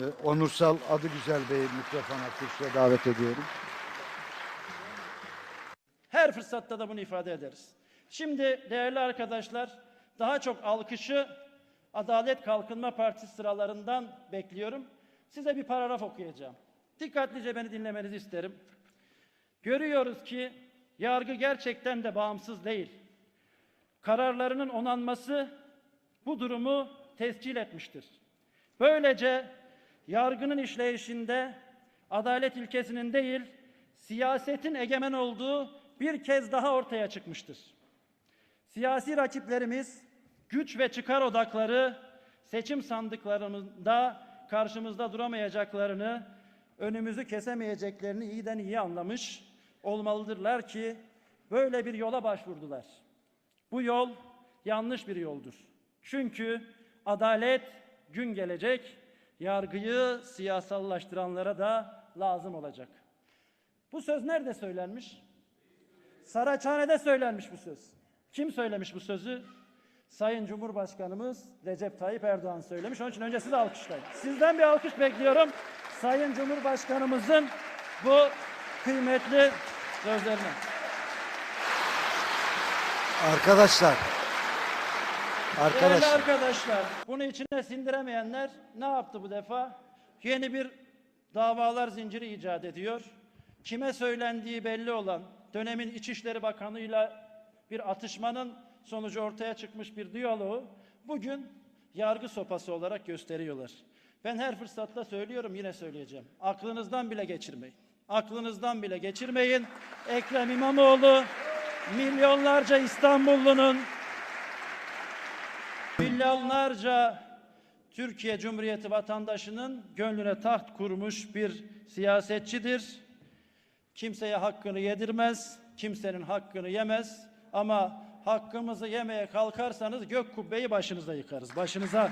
Ee, Onursal adı güzel Bey mikrofona kürsüye davet ediyorum. Her fırsatta da bunu ifade ederiz. Şimdi değerli arkadaşlar, daha çok alkışı Adalet Kalkınma Partisi sıralarından bekliyorum. Size bir paragraf okuyacağım. Dikkatlice beni dinlemenizi isterim. Görüyoruz ki yargı gerçekten de bağımsız değil. Kararlarının onanması bu durumu tescil etmiştir. Böylece yargının işleyişinde adalet ilkesinin değil, siyasetin egemen olduğu bir kez daha ortaya çıkmıştır. Siyasi rakiplerimiz güç ve çıkar odakları seçim sandıklarında karşımızda duramayacaklarını, önümüzü kesemeyeceklerini iyiden iyi anlamış olmalıdırlar ki böyle bir yola başvurdular. Bu yol yanlış bir yoldur. Çünkü adalet gün gelecek, yargıyı siyasallaştıranlara da lazım olacak. Bu söz nerede söylenmiş? Saraçhane'de söylenmiş bu söz. Kim söylemiş bu sözü? Sayın Cumhurbaşkanımız Recep Tayyip Erdoğan söylemiş. Onun için önce sizi alkışlayın. Sizden bir alkış bekliyorum. Sayın Cumhurbaşkanımızın bu kıymetli sözlerine. Arkadaşlar. Değerli Arkadaşlar. arkadaşlar, bunu içine sindiremeyenler ne yaptı bu defa? Yeni bir davalar zinciri icat ediyor. Kime söylendiği belli olan dönemin İçişleri Bakanı'yla bir atışmanın sonucu ortaya çıkmış bir diyaloğu bugün yargı sopası olarak gösteriyorlar. Ben her fırsatta söylüyorum yine söyleyeceğim. Aklınızdan bile geçirmeyin. Aklınızdan bile geçirmeyin. Ekrem İmamoğlu milyonlarca İstanbullunun Milyonlarca Türkiye Cumhuriyeti vatandaşının gönlüne taht kurmuş bir siyasetçidir. Kimseye hakkını yedirmez, kimsenin hakkını yemez ama hakkımızı yemeye kalkarsanız gök kubbeyi başınıza yıkarız. Başınıza